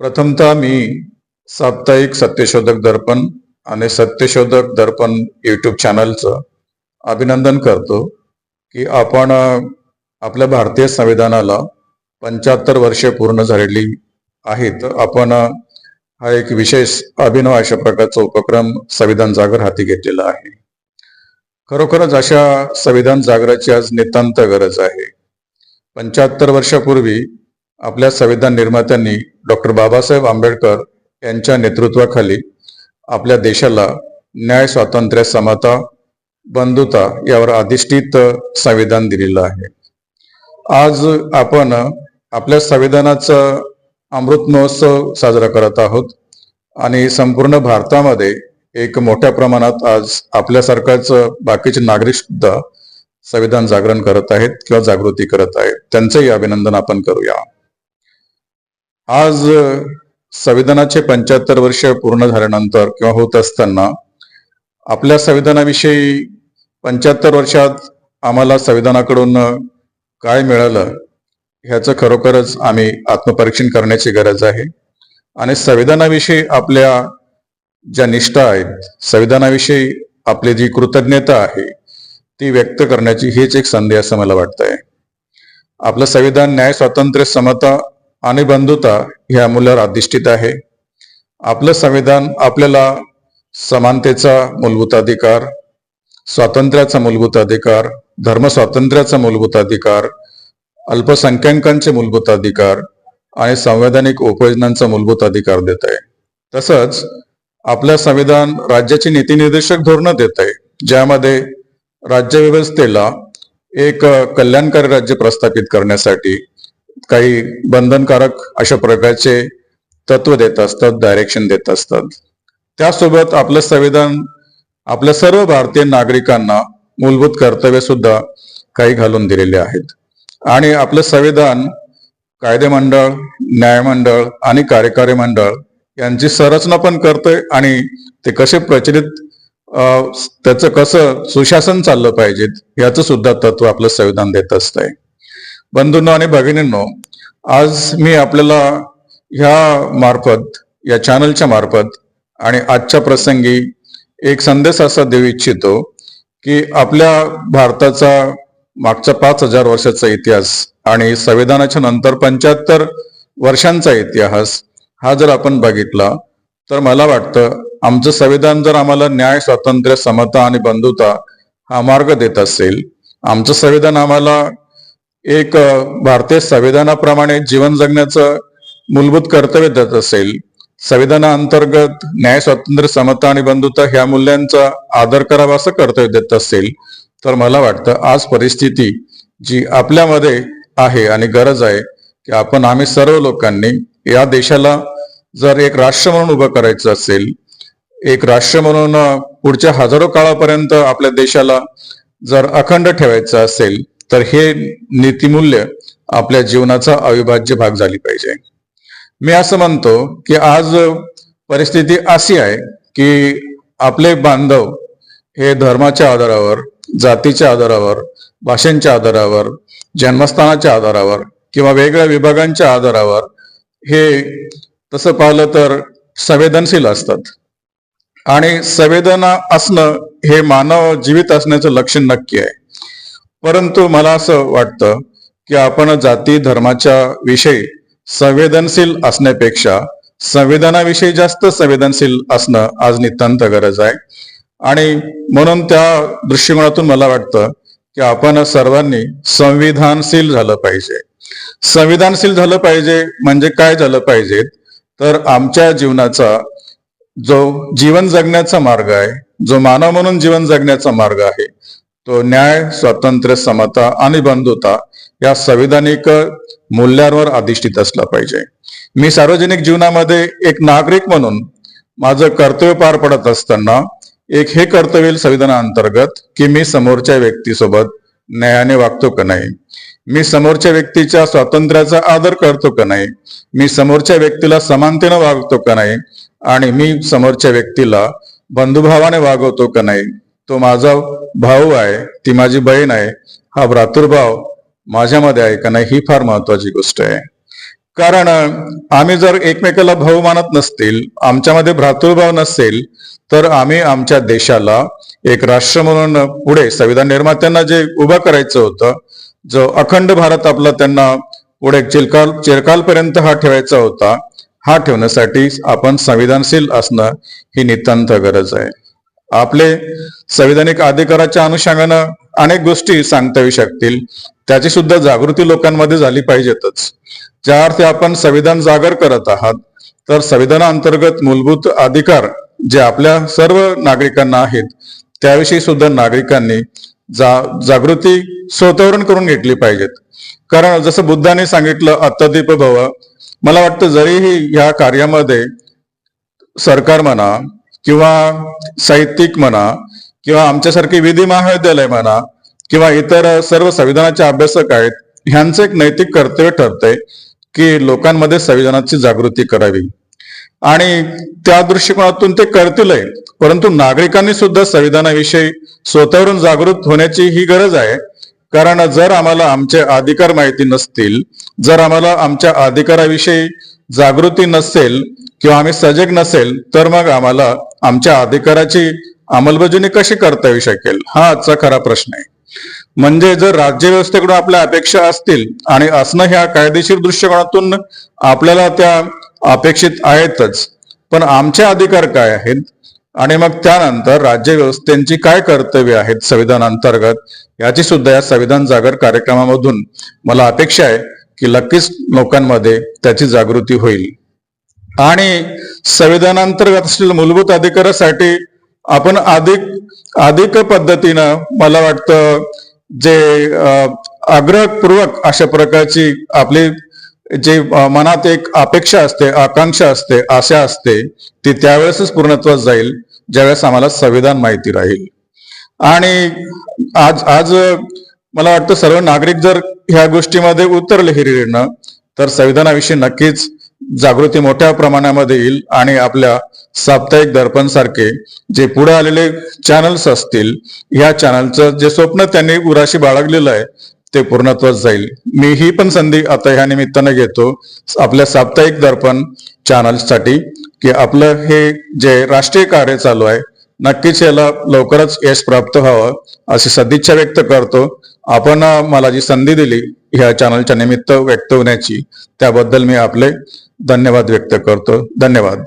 प्रथमतः मी साप्ताहिक सत्यशोधक दर्पण आणि सत्यशोधक दर्पण यूट्यूब चॅनलचं अभिनंदन करतो की आपण आपल्या भारतीय संविधानाला पंच्याहत्तर वर्षे पूर्ण झालेली आहेत. आपण हा एक विशेष अभिनव अशा प्रकारचा उपक्रम संविधान जागर हाती घेतलेला आहे. खरोखरच अशा संविधान जागराची आज नितांत गरज आहे. पंच्याहत्तर वर्षापूर्वी आपल्या संविधान निर्मात्यांनी डॉक्टर बाबासाहेब आंबेडकर यांच्या नेतृत्वाखाली आपल्या देशाला न्याय स्वातंत्र्य समता बंधुता यावर अधिष्ठित संविधान दिलेलं आहे. आज आपण आपल्या संविधानाचा अमृत महोत्सव साजरा करत आहोत आणि संपूर्ण भारतामध्ये एक मोठ्या प्रमाणात आज आपल्यासारखाच बाकीचे नागरिक सुद्धा संविधान जागरण करत आहेत किंवा जागृती करत आहेत. त्यांचंही अभिनंदन आपण करूया. आज संविधानाचे पंच्याहत्तर वर्ष पूर्ण झाल्यानंतर किंवा होत असताना आपल्या संविधानाविषयी पंच्याहत्तर वर्षात आम्हाला संविधानाकडून काय मिळालं ह्याचं खरोखरच आम्ही आत्मपरीक्षण करण्याची गरज आहे. आणि संविधानाविषयी आपल्या ज्या निष्ठा आहेत संविधानाविषयी आपली जी कृतज्ञता आहे ती व्यक्त करण्याची हीच एक संधी असं मला वाटतंय. आपलं संविधान न्याय स्वातंत्र्य समता आणि बंधुता ह्या मूल्यावर अधिष्ठित आहे. आपलं संविधान आपल्याला समानतेचा मूलभूत अधिकार स्वातंत्र्याचा मूलभूत अधिकार धर्म स्वातंत्र्याचा मूलभूत अधिकार अल्पसंख्याकांचे मूलभूत अधिकार आणि संवैधानिक उपयोजनांचा मूलभूत अधिकार देत आहे. तसंच आपलं संविधान राज्याची नीतीनिर्देशक धोरणं देत आहे. ज्यामध्ये राज्य व्यवस्थेला एक कल्याणकारी राज्य प्रस्थापित करण्यासाठी काही बंधनकारक अशा प्रकारचे तत्व देत असतात डायरेक्शन देत असतात. त्यासोबत आपलं संविधान आपल्या सर्व भारतीय नागरिकांना मूलभूत कर्तव्य सुद्धा काही घालून दिलेले आहेत. आणि आपलं संविधान कायदे मंडळ न्यायमंडळ आणि कार्यकारी मंडळ यांची संरचना पण करतंय आणि ते कसे प्रचलित त्याचं कसं सुशासन चाललं पाहिजेत याचं सुद्धा तत्व आपलं संविधान देत असतंय. बंधूंनो आणि भगिनींनो आज मी आपल्याला ह्या मार्फत या चॅनलच्या मार्फत आणि आजच्या प्रसंगी एक संदेश असा देऊ इच्छितो की आपल्या भारताचा मागचा पाच हजार वर्षाचा इतिहास आणि संविधानाच्या नंतर पंच्याहत्तर वर्षांचा इतिहास हा जर आपण बघितला तर मला वाटतं आमचं संविधान जर आम्हाला न्याय स्वातंत्र्य समता आणि बंधुता हा मार्ग देत असेल आमचं संविधान आम्हाला एक भारतीय संविधानाप्रमाणे जीवन जगण्याचं मूलभूत कर्तव्य देत असेल. संविधानाअंतर्गत न्याय स्वातंत्र्य समता आणि बंधुता ह्या मूल्यांचा आदर करावा असं कर्तव्य देत असेल तर मला वाटतं आज परिस्थिती जी आपल्यामध्ये आहे आणि गरज आहे की आपण आम्ही सर्व लोकांनी या देशाला जर एक राष्ट्र म्हणून उभं करायचं असेल एक राष्ट्र म्हणून पुढच्या हजारो काळापर्यंत आपल्या देशाला जर अखंड ठेवायचं असेल तर हे नीतिमूल्य आपल्या जीवनाचा अविभाज्य भाग झाली पाहिजे. मी असं म्हणतो की आज परिस्थिती अशी आहे की आपले बांधव हे धर्माच्या आधारावर जातीच्या आधारावर भाषांच्या आधारावर जन्मस्थानाच्या आधारावर किंवा वेगळ्या विभागांच्या आधारावर हे तसं पाहिलं तर संवेदनशील असतात. आणि संवेदना असणं हे मानव जीवित असण्याचं लक्षण नक्की आहे. परंतु मला असं वाटतं की आपण जाती धर्माच्या विषयी संवेदनशील असण्यापेक्षा संविधानाविषयी जास्त संवेदनशील असणं आज नितांत गरज आहे. आणि म्हणून त्या दृष्टिकोनातून मला वाटतं की आपण सर्वांनी संविधानशील झालं पाहिजे. संविधानशील झालं पाहिजे म्हणजे काय झालं पाहिजे? तर आमच्या जीवनाचा जो जीवन जगण्याचा मार्ग आहे जो मानव म्हणून जीवन जगण्याचा मार्ग आहे तो न्याय स्वातंत्र्य समता आणि बंधुता या संविधानिक मूल्यांवर अधिष्ठित असला पाहिजे. मी सार्वजनिक जीवनामध्ये एक नागरिक म्हणून माझं कर्तव्य पार पडत असताना एक हे कर्तव्य संविधानाअंतर्गत की मी समोरच्या व्यक्तीसोबत न्यायाने वागतो का नाही? मी समोरच्या व्यक्तीच्या स्वातंत्र्याचा आदर करतो का नाही? मी समोरच्या व्यक्तीला समानतेनं वागतो का नाही? आणि मी समोरच्या व्यक्तीला बंधुभावाने वागवतो का नाही? तो माझा भाऊ आहे ती माझी बहीण आहे हा भ्रातृभाव माझ्यामध्ये आहे का नाही ही फार महत्वाची गोष्ट आहे. कारण आम्ही जर एकमेकाला भाऊ मानत नसतील आमच्यामध्ये भ्रातृभाव नसेल तर आम्ही आमच्या देशाला एक राष्ट्र म्हणून पुढे संविधान निर्मात्यांना जे उभं करायचं होतं जो अखंड भारत आपला त्यांना पुढे चिरकाल चिरकालपर्यंत हा ठेवायचा होता हा ठेवण्यासाठी आपण संविधानशील असणं ही नितांत गरज आहे. आपले संविधानिक अधिकाराच्या अनुषंगानं अनेक गोष्टी सांगता येऊ शकतील. त्याची सुद्धा जागृती लोकांमध्ये झाली पाहिजेतच. ज्या अर्थी आपण संविधान जागर करत आहात तर संविधानाअंतर्गत मूलभूत अधिकार जे आपल्या सर्व नागरिकांना आहेत त्याविषयी सुद्धा नागरिकांनी जा जागृती स्वतःवरून करून घेतली पाहिजेत. कारण जसं बुद्धाने सांगितलं अत्तदीप भव मला वाटतं जरीही या कार्यामध्ये सरकार म्हणा किंवा साहित्यिक म्हणा किंवा आमच्यासारखी विधी महाविद्यालय म्हणा किंवा इतर सर्व संविधानाचे अभ्यासक आहेत ह्यांचं एक नैतिक कर्तव्य ठरतंय की लोकांमध्ये संविधानाची जागृती करावी. आणि त्या दृष्टिकोनातून ते करतीलय परंतु नागरिकांनी सुद्धा संविधानाविषयी स्वतःवरून जागृत होण्याची ही गरज आहे. कारण जर आम्हाला आमचे अधिकार माहिती नसतील जर आम्हाला आमच्या अधिकाराविषयी जागृती नसेल किंवा आम्ही सजग नसेल तर मग आम्हाला आमच्या अधिकाराची अंमलबजावणी कशी करता येऊ शकेल? हा आजचा खरा प्रश्न आहे. म्हणजे जर राज्य व्यवस्थेकडून आपल्या अपेक्षा असतील आणि असणं ह्या कायदेशीर दृष्टिकोनातून आपल्याला त्या अपेक्षित आहेतच पण आमचे अधिकार काय आहेत? आणि मग त्यानंतर राज्य व्यवस्थेची काय कर्तव्य आहेत संविधान अंतर्गत याची सुद्धा या संविधान जागर कार्यक्रमामधून मला अपेक्षा आहे की नक्कीच लोकांमध्ये त्याची जागृती होईल. आणि संविधानांतर्गत असलेल्या मूलभूत अधिकारासाठी आपण अधिक अधिक पद्धतीनं मला वाटतं जे आग्रहपूर्वक अशा प्रकारची आपली जे मनात एक अपेक्षा असते आकांक्षा असते आशा असते ती त्यावेळेसच पूर्णत्वास जाईल ज्यावेळेस आम्हाला संविधान माहिती राहील. आणि आज आज मला वाटतं सर्व नागरिक जर ह्या गोष्टीमध्ये उतरले हिरिरीनं तर संविधानाविषयी नक्कीच जागृती मोठ्या प्रमाणामध्ये येईल आणि आपल्या साप्ताहिक दर्पण सारखे जे पुढे आलेले चॅनल्स असतील ह्या चॅनलचं जे स्वप्न त्यांनी उराशी बाळगलेलं आहे ते पूर्णत्वास जाईल. मी ही पण संधी आता ह्या निमित्तानं घेतो आपल्या साप्ताहिक दर्पण चॅनल्ससाठी की आपलं हे जे राष्ट्रीय कार्य चालू आहे नक्कीच याला लवकरच यश प्राप्त व्हावं अशी सदिच्छा व्यक्त करतो. आपण मला जी संधी दिली ह्या चॅनलच्या निमित्त व्यक्त होण्याची त्याबद्दल मी आपले धन्यवाद व्यक्त करतो. धन्यवाद.